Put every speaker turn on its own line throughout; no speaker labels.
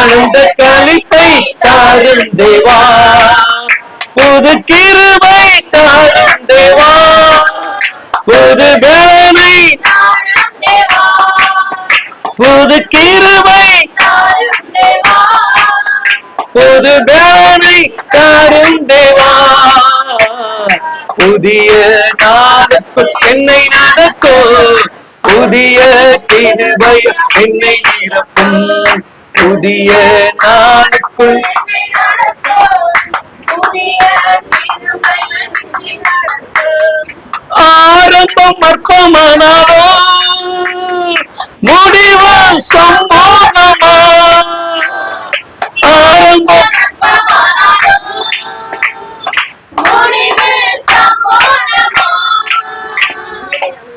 ஆனந்த கழிப்பை தாரும் தேவா. புது கிருபை தாரும் தேவா. புது பலனை புது கிருபை புது பலனை தாரும் தேவா. புதிய நாளுக்குள் என்னை நடக்கும் புதிய கிருபை என்னை நிரப்பும். புதிய நாளுக்குள் ஆரம்பம் அற்பமானாலோ முடிவு சம்பவமா ஆரம்பம்.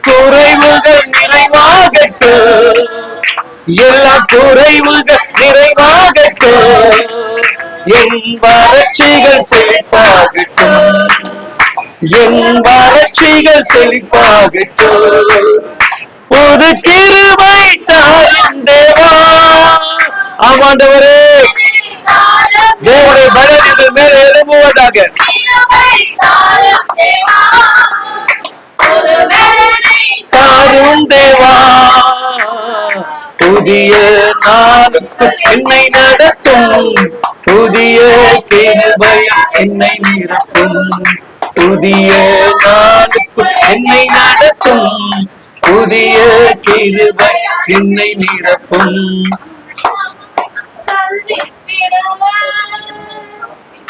குறைவுகள் நிறைவாகட்டும். எல்லா குறைவுகள் நிறைவாகட்டும் என் வறட்சிகள் செழிப்பாகட்டும். என் வறட்சிகள் செழிப்பாகட்டும். ஒரு கிருவை தாரும் தேவா. ஆமாண்டவரே. தேவனுடைய பலன் எங்கள் மேல எழும்புவதாக. தாரும் தேவா. புதிய நாளுக்கு என்னை நடத்தும். புதிய கிருபை என்னை நிரப்பும். புதிய நாளுக்கு என்னை நடத்தும். புதிய கிருபை என்னை நிரப்பும்.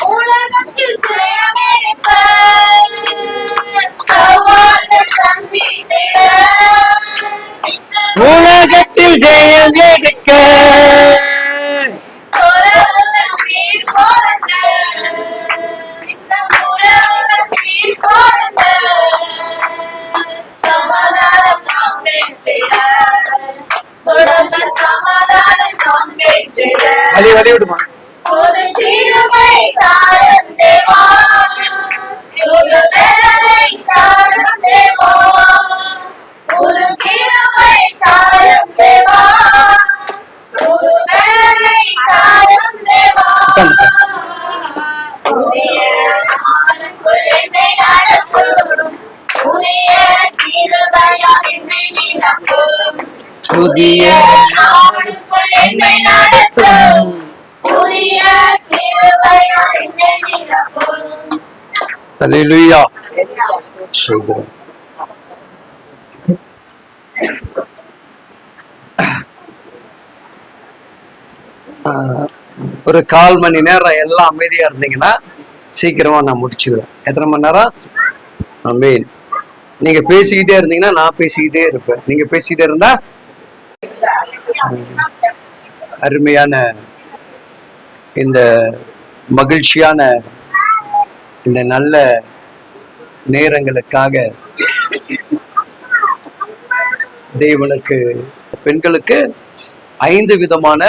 உலகத்தில் ஜெயமெடுக்க சவால்கள் சந்தித்திட.
உலகத்தில் ஜெயம் எடுக்க
உறவுகள் சீர் போடுங்க புதிய என்னை நடத்தும். புதிய
ஒரு கால் மணி நேரம் எல்லாம் அமைதியா இருந்தீங்கன்னா சீக்கிரமா நான் முடிச்சுக்கிறேன். எத்தனை மணி நேரம்? மீன் நீங்க பேசிக்கிட்டே இருந்தீங்கன்னா நான் பேசிக்கிட்டே இருப்பேன். நீங்க பேசிக்கிட்டே இருந்தா அருமையான இந்த மகிழ்ச்சியான இந்த நல்ல நேரங்களுக்காக தேவனுக்கு பெண்களுக்கு ஐந்து விதமான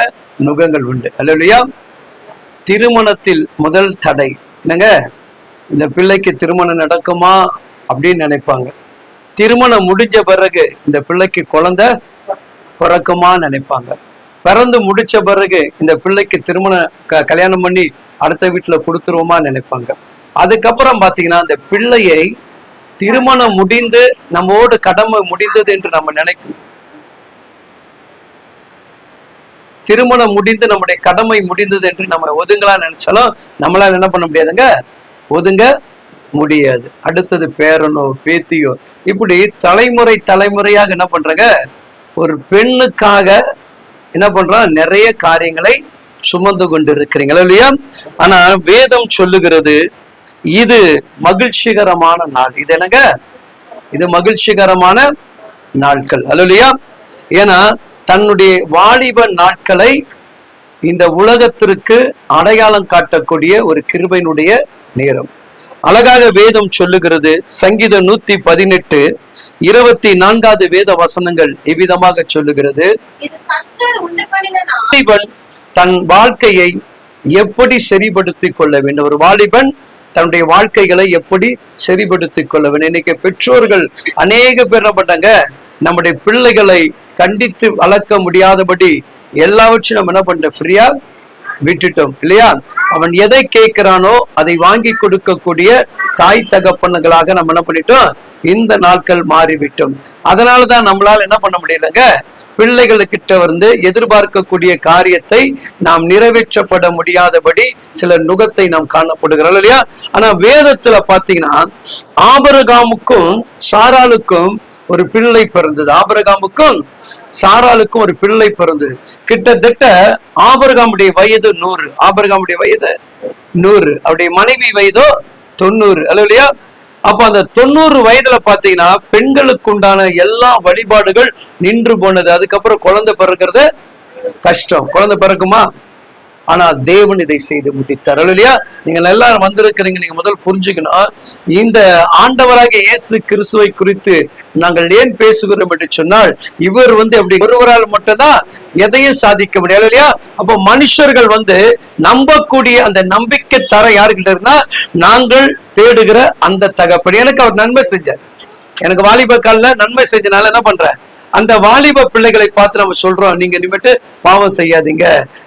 நுகங்கள் உண்டு. அல்லையா திருமணத்தில் முதல் தடை. என்னங்க? இந்த பிள்ளைக்கு திருமணம் நடக்குமா அப்படின்னு நினைப்பாங்க. திருமணம் முடிஞ்ச பிறகு இந்த பிள்ளைக்கு குழந்தை பிறக்குமா நினைப்பாங்க. பிறந்து முடிச்ச பிறகு இந்த பிள்ளைக்கு திருமணம் க- கல்யாணம் பண்ணி அடுத்த வீட்டுல கொடுத்துருவோமா நினைப்பாங்க. அதுக்கப்புறம் பாத்தீங்கன்னா அந்த பிள்ளையை திருமணம் முடிந்து நம்மோடு கடமை முடிந்தது என்று நம்ம நினைக்கும். திருமணம் முடிந்து நம்முடைய கடமை முடிந்தது என்று நம்ம ஒதுங்களா நினைச்சாலும் நம்மளால என்ன பண்ண முடியாதுங்க? ஒதுங்க முடியாது. அடுத்தது பேரனோ பேத்தியோ. இப்படி தலைமுறை தலைமுறையாக என்ன பண்றாங்க? ஒரு பெண்ணுக்காக என்ன பண்றோம் நிறைய காரியங்களை சுமந்து கொண்டு இருக்கிறீங்களா இல்லையா? ஆனா வேதம் சொல்லுகிறது இது மகிழ்ச்சிகரமான நாள். இது என்னங்க? இது மகிழ்ச்சிகரமான நாட்கள். அல்லையா ஏன்னா தன்னுடைய வாலிப நாட்களை இந்த உலகத்திற்கு அடையாளம் காட்டக்கூடிய ஒரு கிருபையினுடைய நேரம். அழகாக வேதம் சொல்லுகிறது. சங்கீதம் நூத்தி பதினெட்டு இருபத்தி நான்காவது வேத வசனங்கள் இவ்விதமாக சொல்லுகிறது. தன் வாழ்க்கையை எப்படி சரிபடுத்திக் கொள்ள வேண்டும்? ஒரு வாலிபன் தன்னுடைய வாழ்க்கைகளை எப்படி சரிபடுத்திக் கொள்ள வேண்டும்? இன்னைக்கு பெற்றோர்கள் அநேக பேர் பண்ணாங்க நம்முடைய பிள்ளைகளை கண்டித்து வளர்க்க முடியாதபடி எல்லாவற்றையும் நம்ம என்ன பண்றோம்? ஃப்ரீயா விட்டுட்டோம் இல்லையா? அவன் எதை கேட்கிறானோ அதை வாங்கி கொடுக்கக்கூடிய தாய் தகப்பனுங்களாக நம்ம என்ன பண்ணிட்டோம்? இந்த நாட்கள் மாறிவிட்டோம். அதனாலதான் நம்மளால என்ன பண்ண முடியலங்க? பிள்ளைகளுக்கிட்ட வந்து எதிர்பார்க்கக்கூடிய காரியத்தை நாம் நிறைவேற்றப்பட முடியாதபடி சில நுகத்தை நாம் காணப்படுகிறோம் இல்லையா? ஆனா வேதத்துல பாத்தீங்கன்னா ஆபரகாமுக்கும் சாராளுக்கும் ஒரு பிள்ளை பிறந்தது. ஆபரகாமுக்கும் சாராளுக்கும் ஒரு பிள்ளை பிறந்தது. கிட்டத்தட்ட ஆபரகாமுடைய வயது நூறு. ஆபரகாமுடைய வயது நூறு. அவருடைய மனைவி வயதோ தொண்ணூறு. அல்ல இல்லையா? அப்ப அந்த தொண்ணூறு வயதுல பாத்தீங்கன்னா பெண்களுக்கு உண்டான எல்லா வழிபாடுகள் நின்று போனது. அதுக்கப்புறம் குழந்தை பிறக்கிறது கஷ்டம். குழந்தை பிறக்குமா? ஆனா தேவன் இதை செய்து முடித்தார். இல்லையா நீங்க எல்லாரும் வந்திருக்கிறீங்க நீங்க முதல் புரிஞ்சுக்கணும். இந்த ஆண்டவராக இயேசு கிறிஸ்துவை குறித்து நாங்கள் ஏன் பேசுகிறோம் என்று சொன்னால் இவர் வந்து அப்படி ஒருவரால் மட்டும்தான் எதையும் சாதிக்க முடியாது இல்லையா அப்போ மனுஷர்கள் வந்து நம்பக்கூடிய அந்த நம்பிக்கை தர யாருக்கிட்ட இருந்தா நாங்கள் தேடுகிற அந்த தகப்பன். எனக்கு அவர் நன்மை செஞ்சார். எனக்கு வாலிப காலில் நன்மை செஞ்சனால என்ன பண்றேன் அந்த வாலிப பிள்ளைகளை பார்த்து நம்ம சொல்றோம். நீங்க இனிமேட்டு பாவம் செய்யாதீங்க.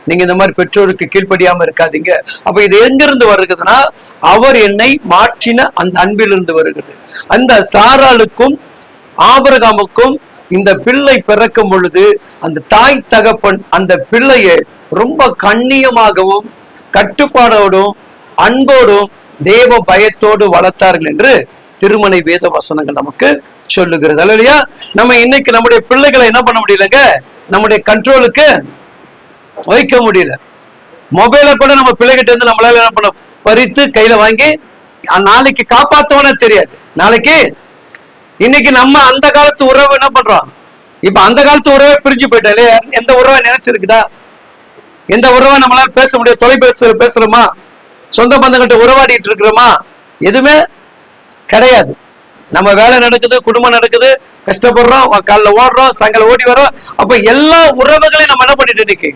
நீங்க இந்த மாதிரி பெற்றோருக்கு கீழ்ப்படியாம இருக்காதீங்க. அப்ப இது எங்கிருந்து வருகிறதுனா அவர் என்னை மாற்றின அந்த அன்பிலிருந்து வருகிறது. அந்த சாராளுக்கும் ஆபரகாமுக்கும் இந்த பிள்ளை பிறக்கும் பொழுது அந்த தாய் தகப்பன் அந்த பிள்ளையை ரொம்ப கண்ணியமாகவும் கட்டுப்பாடோடும் அன்போடும் தேவ பயத்தோடு வளர்த்தார்கள் என்று திருமணை வேத வசனங்கள் நமக்கு சொல்லுகிறது. அல்ல இல்லையா நம்ம இன்னைக்கு நம்முடைய பிள்ளைகளை என்ன பண்ண முடியலங்க? நம்முடைய கண்ட்ரோலுக்கு வைக்க முடியல. மொபைலை கூட நம்ம பிள்ளைகிட்ட இருந்து நம்மளால என்ன பண்ண பறித்து கையில வாங்கி நாளைக்கு காப்பாத்தவனே தெரியாது. நாளைக்கு இன்னைக்கு நம்ம அந்த காலத்து உறவு என்ன பண்றோம்? இப்ப அந்த காலத்து உறவை பிரிஞ்சு போயிட்டாலே எந்த உறவை நினைச்சிருக்குதா? எந்த உறவை நம்மளால பேச முடியும் தொலைபேசியில பேசுறோமா? சொந்த பந்தங்கள்ட்ட உறவாடிட்டு இருக்கிறோமா? எதுவுமே கிடையாது. நம்ம வேலை நடக்குது குடும்பம் நடக்குது கஷ்டப்படுறோம் காலைல ஓடுறோம் சாயங்காலம் ஓடி வரோம் அப்ப எல்லா உறவுகளையும் நம்ம என்ன பண்ணிட்டு இன்னைக்கு?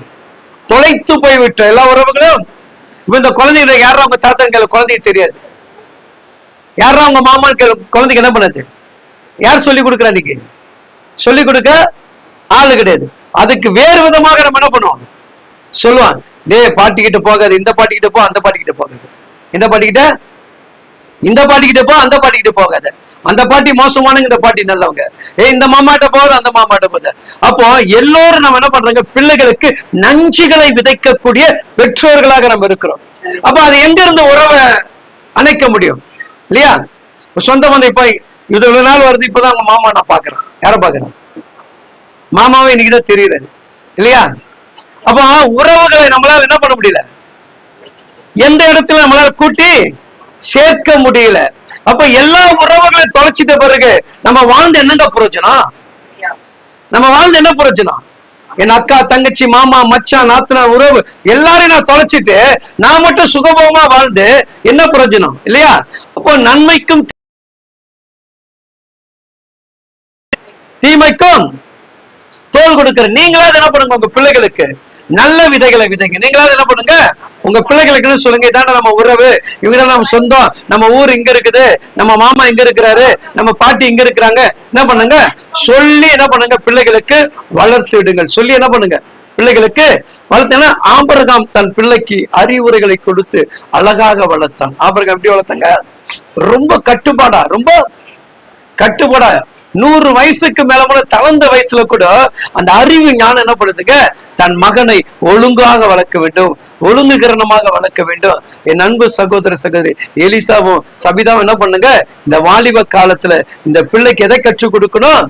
தொலைத்து போய்விட்டோம். எல்லா உறவுகளும் இப்ப இந்த குழந்தைங்க யாரும் அவங்க தாத்தன் கையில குழந்தைக்கு தெரியாது. யாரும் அவங்க மாமா குழந்தைக்கு என்ன பண்ணது? யார் சொல்லி கொடுக்குறா இன்னைக்கு? சொல்லி கொடுக்க ஆளு கிடையாது. அதுக்கு வேறு விதமாக நம்ம என்ன பண்ணுவோம் சொல்லுவான் டேய் பாட்டிக்கிட்ட போகாது இந்த பாட்டிக்கிட்ட போ அந்த பாட்டிக்கிட்ட போகாது. இந்த பாட்டிக்கிட்ட? இந்த பாட்டிக்கிட்ட போ அந்த பாட்டிக்கிட்ட போகாத. அந்த பாட்டி மோசமானங்க இந்த பாட்டி நல்லவங்க. ஏ இந்த மாமாட்ட போகுது அந்த மாமாட்ட போகுது. அப்போ எல்லோரும் நம்ம என்ன பண்றாங்க? பிள்ளைகளுக்கு நஞ்சுகளை விதைக்கக்கூடிய பெற்றோர்களாக நம்ம இருக்கிறோம். அப்போ அது எங்க இருந்து உறவை அணைக்க முடியும்? இல்லையா? சொந்த வந்து இப்ப இது இவ்வளவு நாள் வருது இப்பதான் அவங்க மாமா நான் பாக்குறேன் யார பாக்குறேன் மாமாவை இன்னைக்குதான் தெரியுறது இல்லையா? அப்ப உறவுகளை நம்மளால என்ன பண்ண முடியல? எந்த இடத்துல நம்மளால கூட்டி சேர்க்க முடியல. அப்ப எல்லா உறவுகளையும் தொலைச்சிட்ட பிறகு நம்ம வாழ்ந்து என்னங்க பிரயோஜனம் நம்ம வாழ்ந்து என்ன பிரயோஜனம் என் அக்கா தங்கச்சி மாமா மச்சான் நாத்தனா உறவு எல்லாரையும் நான் தொலைச்சிட்டு நான் மட்டும் சுகபோகமா வாழ்ந்து என்ன பிரயோஜனம் இல்லையா? அப்போ நன்மைக்கும் தீமைக்கும் தோல் கொடுக்கிற நீங்களாவது என்ன பண்ணுங்க உங்க பிள்ளைகளுக்கு? நல்ல விதைகளை விதைங்க. நீங்களாவது என்ன பண்ணுங்க? உங்க பிள்ளைகளுக்கு சொல்லுங்க. இதான நம்ம உறவு. இவங்க நம்ம சொந்தம். நம்ம ஊர் இங்க இருக்குது. நம்ம மாமா இங்க இருக்கிறாரு. நம்ம பாட்டி இங்க இருக்கிறாங்க. என்ன பண்ணுங்க? சொல்லி என்ன பண்ணுங்க? பிள்ளைகளுக்கு வளர்த்து விடுங்கள். சொல்லி என்ன பண்ணுங்க? பிள்ளைகளுக்கு வளர்த்தேன்னா ஆபரகாம் தன் பிள்ளைக்கு அறிவுரைகளை கொடுத்து அழகாக வளர்த்தான். ஆபரகாம் எப்படி வளர்த்தாங்க? ரொம்ப கட்டுப்பாடா. ரொம்ப கட்டுப்பாடா. நூறு வயசுக்கு மேல கூட தளர்ந்த வயசுல கூட அந்த அறிவு ஞானம் என்ன பண்ணுதுங்க? தன் மகனை ஒழுங்காக வளர்க்க வேண்டும். ஒழுங்குகரணமாக வளர்க்க வேண்டும். என் அன்பு சகோதர சகோதரி எலிசாவும் சபிதாவும் என்ன பண்ணுங்க? இந்த வாலிப காலத்துல இந்த பிள்ளைக்கு எதை கற்றுக் கொடுக்கணும்?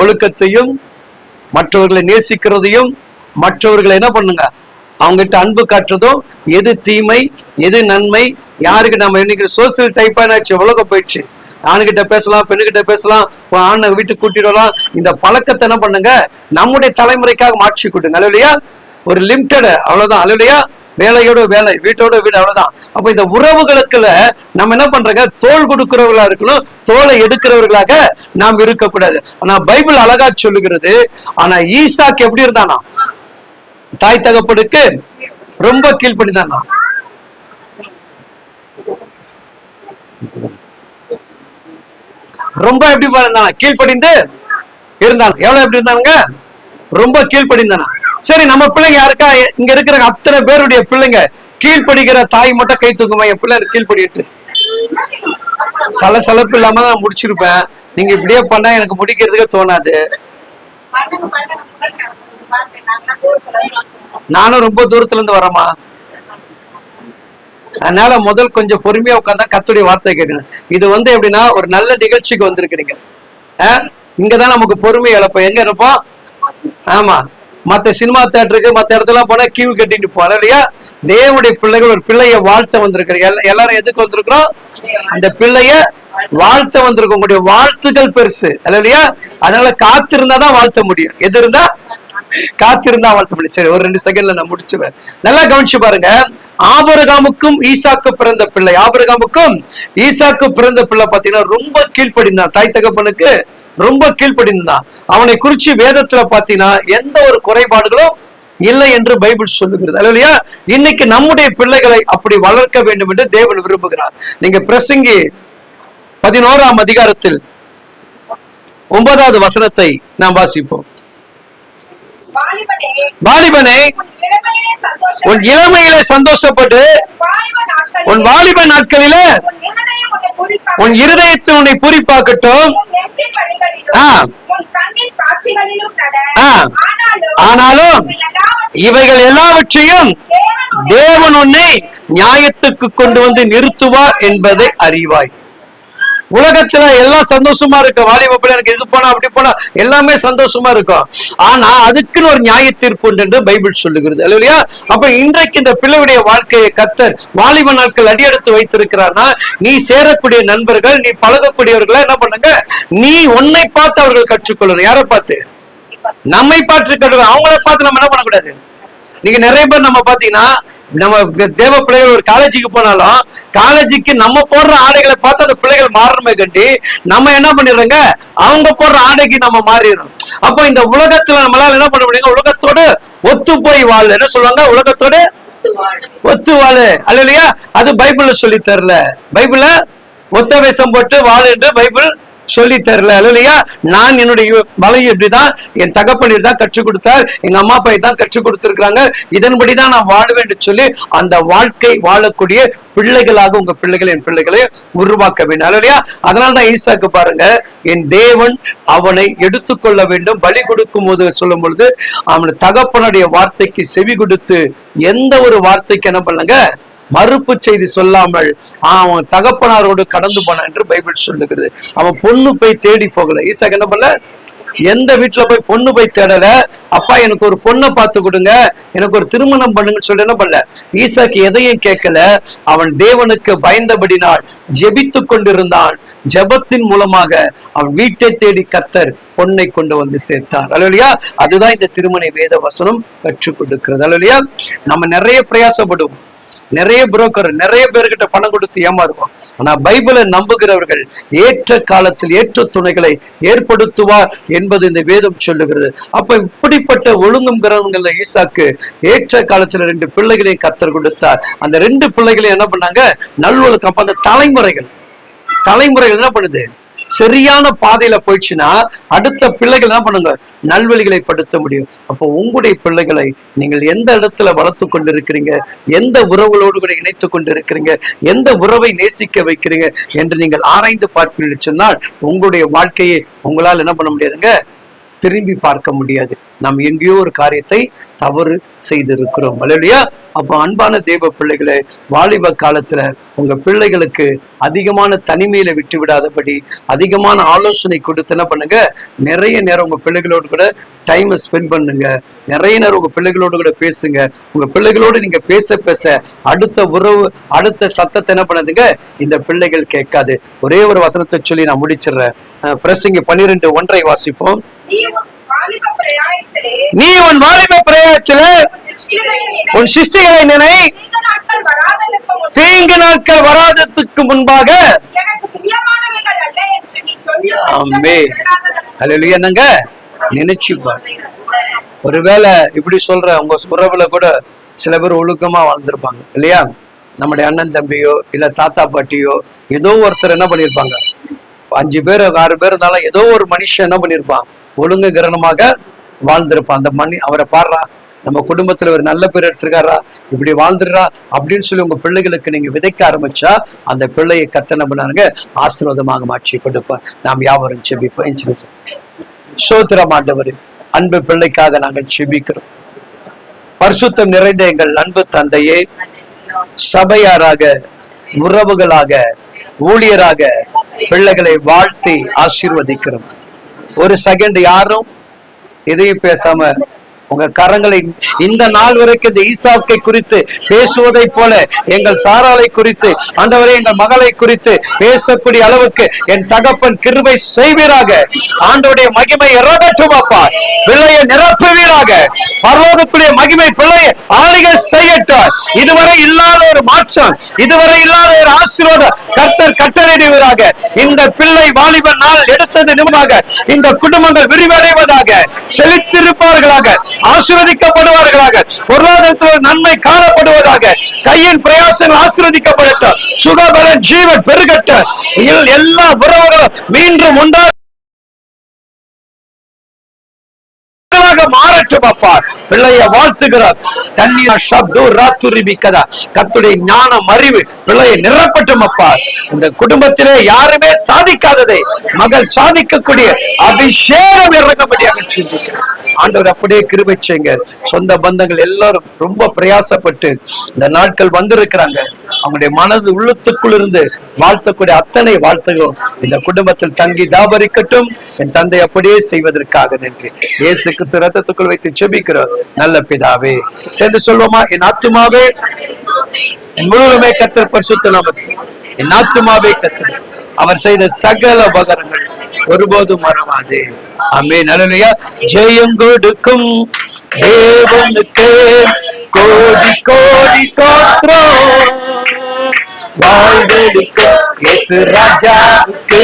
ஒழுக்கத்தையும் மற்றவர்களை நேசிக்கிறதையும் மற்றவர்களை என்ன பண்ணுங்க? அவங்ககிட்ட அன்பு காட்டுறதும் எது தீமை எது நன்மை யாருக்கு நம்ம இன்னைக்கு சோசியல் டைப்பா என்னாச்சு உலகம் போயிடுச்சு. ஆணுகிட்ட பேசலாம் பெண்ணுகிட்ட பேசலாம் உன் ஆணை வீட்டுக்கு கூட்டிட்டு வரலாம். இந்த பழக்கத்தை என்ன பண்ணுங்க? நம்முடைய தலைமுறைக்காக மாற்றி கூட்டுங்க அலுவலியா ஒரு லிமிட்டடு அவ்வளவுதான். அலுவலியா வேலையோட வேலை வீட்டோட வீடு அவ்வளவுதான். அப்ப இந்த உறவுகளுக்குல நம்ம என்ன பண்றங்க? தோல் கொடுக்கிறவர்களா இருக்கணும். தோலை எடுக்கிறவர்களாக நாம் இருக்கக்கூடாது. ஆனா பைபிள் அழகா சொல்லுகிறது. ஆனா ஈசாக்கு எப்படி இருந்தானா? தாய் தகப்பனுக்கு ரொம்ப கீழ்ப்படிந்தானா? ரொம்ப எப்படி இருந்தானா கீழ்ப்படிந்து இருந்தான் எவ்வளவு எப்படி இருந்தாங்க ரொம்ப கீழ்ப்படிந்தானா. சரி நம்ம பிள்ளைங்க யாருக்கா? இங்க இருக்கிற அத்தனை பேருடைய பிள்ளைங்க கீழ்ப்படிக்கிற தாய் மட்டும் கை தூக்குமா? என் பிள்ளை கீழ்ப்படிட்டு. சலசலப்பு இல்லாம நான் முடிச்சிருப்பேன். நீங்க இப்படியே பண்ணா எனக்கு முடிக்கிறதுக்கு தோணாது. நானும் ரொம்ப தூரத்துல இருந்து வரமா அதனால முதல் கொஞ்சம் பொறுமையா உட்காந்தா கத்துடைய வார்த்தை கேட்கணும் இது வந்து எப்படின்னா ஒரு நல்ல நிகழ்ச்சிக்கு வந்திருக்கிறீங்க. இங்கதான் நமக்கு பொறுமை இழப்போம். எங்க இருப்போம்? ஆமா. மத்த சினிமா தேட்டருக்கு மத்த இடத்துல போனா கியூ கட்டிட்டு போறோம் இல்லையா? தேவனுடைய பிள்ளைகள் ஒரு பிள்ளைய வாழ்த்த வந்திருக்கிறீங்க எல்லாரும் எதுக்கு வந்திருக்கிறோம்? அந்த பிள்ளைய வாழ்த்த வந்திருக்க உங்களுடைய வாழ்த்துக்கள் பெருசு. இல்லையா? அதனால காத்திருந்தா தான் வாழ்த்த முடியும். எது இருந்தா? காத்திருந்தா வாழ்த்த முடியும் சரி ஒரு ரெண்டு செகண்ட்ல நான் முடிச்சுவேன். நல்லா கவனிச்சு பாருங்க. ஆபரகாமுக்கும் ஈசாக்கு பிறந்த பிள்ளை. ஆபரகாமுக்கும் ஈசாக்கு பிறந்த பிள்ளை பாத்தீங்கன்னா ரொம்ப கீழ்ப்படிந்தான். தாய் தகப்பனுக்கு ரொம்ப கீழ்ப்படிந்தான். அவனை குறிச்சு வேதத்துல பாத்தீங்கன்னா எந்த ஒரு குறைபாடுகளும் இல்லை என்று பைபிள் சொல்லுகிறது. அல்ல இல்லையா இன்னைக்கு நம்முடைய பிள்ளைகளை அப்படி வளர்க்க வேண்டும் என்று தேவன் விரும்புகிறார். நீங்க பிரசங்கி பதினோராம் அதிகாரத்தில் ஒன்பதாவது வசனத்தை நாம் வாசிப்போம்.
வாலிபனே, உன் இளமையிலே
சந்தோஷப்பட்டு உன் வாலிப நாட்களில
உன்
இருதயத்தை உன்னை பூரிப்பாக்கட்டும்.
ஆனாலும்
இவைகள் எல்லாவற்றையும்
தேவன் உன்னை
நியாயத்துக்கு கொண்டு வந்து நிறுத்துவார் என்பதை அறிவாய். உலகத்துல எல்லாம் சந்தோஷமா இருக்கும் வாலிப எனக்கு இது போனா அப்படி போனா எல்லாமே சந்தோஷமா இருக்கும். ஆனா அதுக்குன்னு ஒரு நியாய தீர்ப்பு உண்டு என்று பைபிள் சொல்லுகிறது. இல்லையா அப்ப இன்றைக்கு இந்த பிள்ளையுடைய வாழ்க்கையை கத்தர் வாலிப நாட்கள் அடியெடுத்து வைத்திருக்கிறார்னா நீ சேரக்கூடிய நண்பர்கள் நீ பழகக்கூடியவர்களை என்ன பண்ணுங்க? நீ உன்னை பார்த்து அவர்கள் கற்றுக்கொள்ளணும். யாரை பார்த்து? நம்மை பார்த்து கற்றுக்கணும் அவங்கள பார்த்து நம்ம என்ன பண்ணக்கூடாது? நீங்க நிறைய பேர் நம்ம பாத்தீங்கன்னா நம்ம தேவ பிள்ளைகள் ஒரு காலேஜுக்கு போனாலும் காலேஜுக்கு நம்ம போடுற ஆடைகளை பார்த்து அந்த பிள்ளைகள் மாறணுமே கண்டி நம்ம என்ன பண்ணிடுறோங்க? அவங்க போடுற ஆடைக்கு நம்ம மாறிடுறோம். அப்போ இந்த உலகத்துல நம்மளால என்ன பண்ண முடியுங்க? உலகத்தோடு ஒத்து போய் வாழ். என்ன சொல்லுவாங்க? உலகத்தோடு ஒத்து வாழு. அல்ல இல்லையா அது பைபிள்ல சொல்லி தரல. பைபிள ஒத்த வேஷம் போட்டு வாழ் என்று பைபிள் சொல்லி தரல. இல்லையா நான் என்னுடைய வலையை இப்படிதான் என் தகப்பனி தான் கற்றுக் கொடுத்தார். எங்க அம்மா அப்பா தான் கற்றுக் கொடுத்திருக்கிறாங்க. இதன்படிதான் நான் வாழுவேன் சொல்லி அந்த வாழ்க்கை வாழக்கூடிய பிள்ளைகளாக உங்க பிள்ளைகளை என் பிள்ளைகளை உருவாக்க வேண்டும். இல்லையா அதனால தான் ஈசாக்கு பாருங்க என் தேவன் அவனை எடுத்துக்கொள்ள வேண்டும். பலி கொடுக்கும் போது சொல்லும் பொழுது அவன் தகப்பனுடைய வார்த்தைக்கு செவி கொடுத்து எந்த ஒரு வார்த்தைக்கு என்ன பண்ணுங்க மறுப்பு செய்தி சொல்லாமல் அவன் தகப்பனாரோடு கடந்து போனான் என்று பைபிள் சொல்லுகிறது. அவன் பொண்ணு போய் தேடி போகல. ஈசாக்கு என்ன பண்ணல? எந்த வீட்டுல போய் பொண்ணு போய் தேடல? அப்பா எனக்கு ஒரு பொண்ணை பார்த்து கொடுங்க. எனக்கு ஒரு திருமணம் பண்ணுங்கன்னு சொல்லி என்ன பண்ணல? ஈசாக்கு எதையும் கேட்கல. அவன் தேவனுக்கு பயந்தபடினால் ஜெபித்து கொண்டிருந்தான். ஜெபத்தின் மூலமாக அவன் வீட்டை தேடி கத்தர் பொண்ணை கொண்டு வந்து சேர்த்தார். அலுவலியா அதுதான் இந்த திருமண வேத வசனம் கற்றுக் கொடுக்கிறது. அலுவலியா நம்ம நிறைய பிரயாசப்படுவோம். நிறைய புரோக்கர் நிறைய பேர்கிட்ட பணம் கொடுத்து ஏமாறுவோம். ஆனா பைபிளை நம்புகிறவர்கள் ஏற்ற காலத்தில் ஏற்ற துணைகளை ஏற்படுத்துவார் என்பது இந்த வேதம் சொல்லுகிறது. அப்ப இப்படிப்பட்ட ஒழுங்குங்கிறவங்கள ஈசாக்கு ஏற்ற காலத்துல ரெண்டு பிள்ளைகளையும் கத்தர் கொடுத்தார். அந்த ரெண்டு பிள்ளைகளையும் என்ன பண்ணாங்க? நல்லொழுக்கம் அந்த தலைமுறைகள் தலைமுறைகள் என்ன பண்ணுது? சரியான பாதையில போயிடுச்சுன்னா அடுத்த பிள்ளைகள் என்ன பண்ணுங்க? நல்வழிகளை படுத்த முடியும். அப்போ உங்களுடைய பிள்ளைகளை நீங்கள் எந்த இடத்துல வளர்த்து கொண்டிருக்கிறீங்க? எந்த உறவுகளோடு கூட இணைத்து கொண்டிருக்கிறீங்க? எந்த உறவை நேசிக்க வைக்கிறீங்க? என்று நீங்கள் ஆராய்ந்து பார்ப்பீர்கள். சொன்னால் உங்களுடைய வாழ்க்கையை உங்களால் என்ன பண்ண முடியாதுங்க? திரும்பி பார்க்க முடியாது. நாம் எங்கேயோ ஒரு காரியத்தை தவறு செய்திருக்கிறோம். இல்லையா அப்போ அன்பான தேவ பிள்ளைகளை வாலிப காலத்துல உங்க பிள்ளைகளுக்கு அதிகமான தனிமையில விட்டு விடாதபடி அதிகமான ஆலோசனை கொடுத்து என்ன பண்ணுங்க? நிறைய நேரம் உங்க பிள்ளைகளோடு கூட டைமை ஸ்பெண்ட் பண்ணுங்க. நிறைய நேரம் உங்க பிள்ளைகளோடு கூட பேசுங்க. உங்க பிள்ளைகளோடு நீங்க பேச பேச அடுத்த உறவு அடுத்த சத்தத்தை என்ன பண்ணுதுங்க? இந்த பிள்ளைகள் கேட்காது. ஒரே ஒரு வசனத்தை சொல்லி நான் முடிச்சிடுறேன். அஹ் பன்னிரெண்டு ஒன்றை வாசிப்போம்.
நீ உன் வாலிப பிரயாணத்திலே
உன் சிஷ்டிகளை நினை தீங்கு நாட்கள் வராததுக்கு முன்பாக என்னங்க? நினைச்சு ஒருவேளை இப்படி சொல்ற உங்க உறவுல கூட சில பேர் ஒழுக்கமா வாழ்ந்திருப்பாங்க இல்லையா? நம்முடைய அண்ணன் தம்பியோ இல்ல தாத்தா பாட்டியோ ஏதோ ஒருத்தர் என்ன பண்ணிருப்பாங்க? அஞ்சு பேர் ஆறு பேர் இருந்தாலும் ஏதோ ஒரு மனுஷன் என்ன பண்ணிருப்பான்? ஒழுங்கு கிரணமாக வாழ்ந்திருப்பான். அந்த மணி அவரை பாடுறா. நம்ம குடும்பத்துல ஒரு நல்ல பேர் எடுத்திருக்காரா? இப்படி வாழ்ந்துடுறா அப்படின்னு சொல்லி உங்க பிள்ளைகளுக்கு நீங்க விதைக்க ஆரம்பிச்சா அந்த பிள்ளையை கத்த நம்பினாருங்க ஆசீர்வாதமாக மாற்றி கொடுப்பார் நாம் யாவரும் செபிப்போம் சோத்திரம் ஆண்டவர் அன்பு பிள்ளைக்காக நாங்கள் செபிக்கிறோம் பரிசுத்தம் நிறைந்த எங்கள் அன்பு தந்தையே சபையாராக உறவுகளாக ஊழியராக பிள்ளைகளை வாழ்த்தி ஆசீர்வதிக்கிறோம். ஒரு செகண்ட் யாரும் எதையும் பேசாம உங்க கரங்களை இந்த நாள் வரைக்கும் இந்த ஈசாக்கை குறித்து பேசுவதை போல எங்கள் சாராலை குறித்து ஆண்டவரே எங்கள் மகளை குறித்து பேசக்கூடிய அளவுக்கு என் தகப்பன் கிருபை செய்வீராக. ஆண்டவருடைய மகிமை இறகட்டும் அப்பா பிள்ளையை நிரப்புவீராக. பர்வதத்துடைய மகிமை பிள்ளையை ஆளுகை செய்யட்டும். இதுவரை இல்லாத ஒரு மாற்றம் இதுவரை இல்லாத ஒரு ஆசீர்வாதம் கர்த்தர் கட்டளையிடுவீராக. இந்த பிள்ளை வாலிபன் நாள் எடுத்தது நிமிடமாக இந்த குடும்பங்கள் விரிவடைவதாக செழித்திருப்பார்களாக. ஆசீர்வதிக்கப்படுவார்களாக. பொருளாதாரத்தில் நன்மை காணப்படுவதாக கையின் பிரயாசங்கள் ஆசீர்வதிக்கப்படட்டும். சுகபலன் ஜீவன் பெருகட்டும். எல்லா உறவுகளும் மீண்டும் உண்டாக மாறட்டும் அப்பா. பிள்ளைய வாழ்த்துகிறார். தண்ணீர் சப்து ராத்துரி மிக்கதா. கத்துடைய ஞானம் அறிவு பிள்ளையை நிரப்பட்டும் அப்பா. இந்த குடும்பத்திலே யாருமே சாதிக்காததை மகள் சாதிக்கக்கூடிய அபிஷேகம் இறங்கப்படியாக சிந்திக்கிறேன் ஆண்டவர் அப்படியே கிருபை செய்யுங்க. சொந்த பந்தங்கள் எல்லாரும் ரொம்ப பிரயாசப்பட்டு இந்த நாட்கள் வந்திருக்கிறாங்க. அவங்களுடைய மனது உள்ளத்துக்குள் இருந்து வாழ்த்தக்கூடிய அத்தனை வாழ்த்துகளும் இந்த குடும்பத்தில் தங்கி தாபரிக்கட்டும். என் தந்தை அப்படியே செய்வதற்காக நன்றி இயேசு கிறிஸ்து ரத்தத்துக்குள் வைத்து செபிக்கிறோம். நல்ல பிதாவே. சேர்ந்து சொல்வோமா? என் ஆத்துமாவே என் முழுவதுமே கத்தர் பரிசுத்த நாமத்தில். என் ஆத்துமாவே கத்தர் அவர் செய்த சகல உபகரங்கள் ஒருபோதும் மறவாது. அம்மே நலனையா ஜெயம் கொடுக்கும் தேவனுக்கு. கோடி கோடி சோத்ரம் வாழ்வெடுக்கும் இயேசு ராஜாவுக்கு.